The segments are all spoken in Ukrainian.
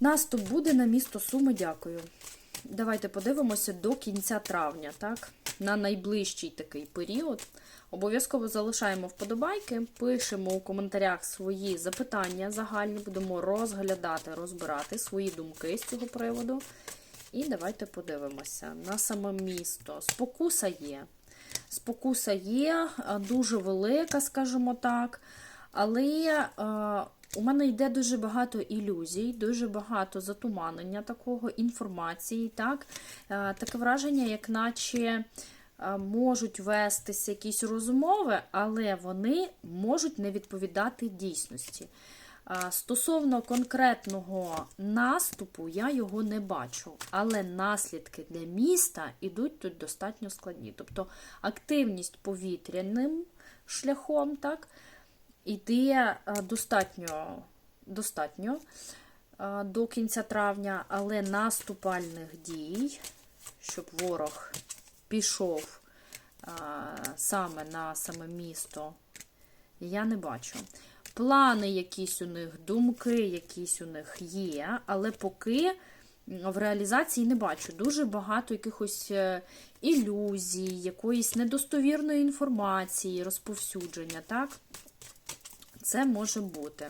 Наступ буде на місто Суми, дякую. Давайте подивимося до кінця травня, так? На найближчий такий період. Обов'язково залишаємо вподобайки, пишемо у коментарях свої запитання загальні, будемо розглядати, розбирати свої думки з цього приводу. І давайте подивимося на саме місто. Спокуса є. Спокуса є, дуже велика, скажімо так. Але у мене йде дуже багато ілюзій, дуже багато затуманення такого інформації. Так? Е, таке враження, як наче е, можуть вестися якісь розмови, але вони можуть не відповідати дійсності. Стосовно конкретного наступу, я його не бачу, але наслідки для міста йдуть тут достатньо складні. Тобто активність повітряним шляхом, так, іде достатньо, достатньо до кінця травня, але наступальних дій, щоб ворог пішов саме на саме місто, я не бачу. Плани якісь у них, думки якісь у них є, але поки в реалізації не бачу. Дуже багато якихось е, ілюзій, якоїсь недостовірної інформації, розповсюдження, так? Це може бути.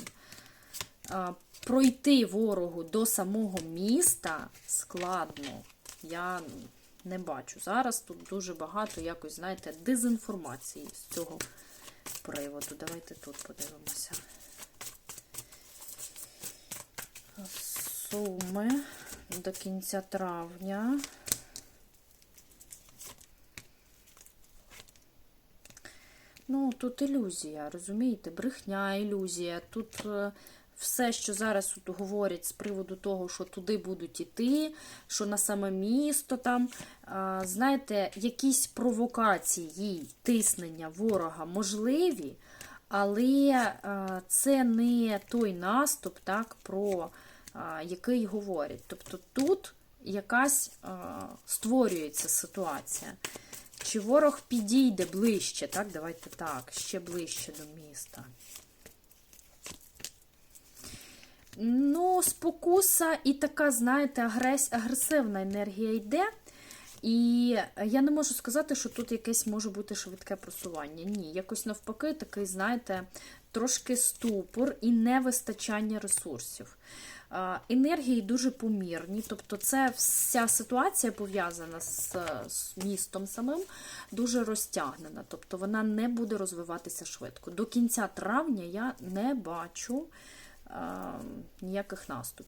Пройти ворогу до самого міста складно. Я не бачу. Зараз тут дуже багато якось, знаєте, дезінформації з цього приводу. Давайте тут подивимося. Суми до кінця травня. Ну, тут ілюзія, розумієте? Брехня, ілюзія. Тут е, все, що зараз от говорять з приводу того, що туди будуть іти, що на саме місто там. а, Знаєте, якісь провокації, тиснення ворога можливі, але е, це не той наступ, так, про який говорять. Тобто тут якась створюється ситуація. Чи ворог підійде ближче, так? Давайте так, ще ближче до міста. Ну, спокуса і така, знаєте, агрес... агресивна енергія йде. І я не можу сказати, що тут якесь може бути швидке просування. Ні, якось навпаки, такий, знаєте, трошки ступор і невистачання ресурсів. Енергії дуже помірні, тобто це вся ситуація пов'язана з, з містом самим, дуже розтягнена, тобто вона не буде розвиватися швидко. До кінця травня я не бачу е, ніяких наступів.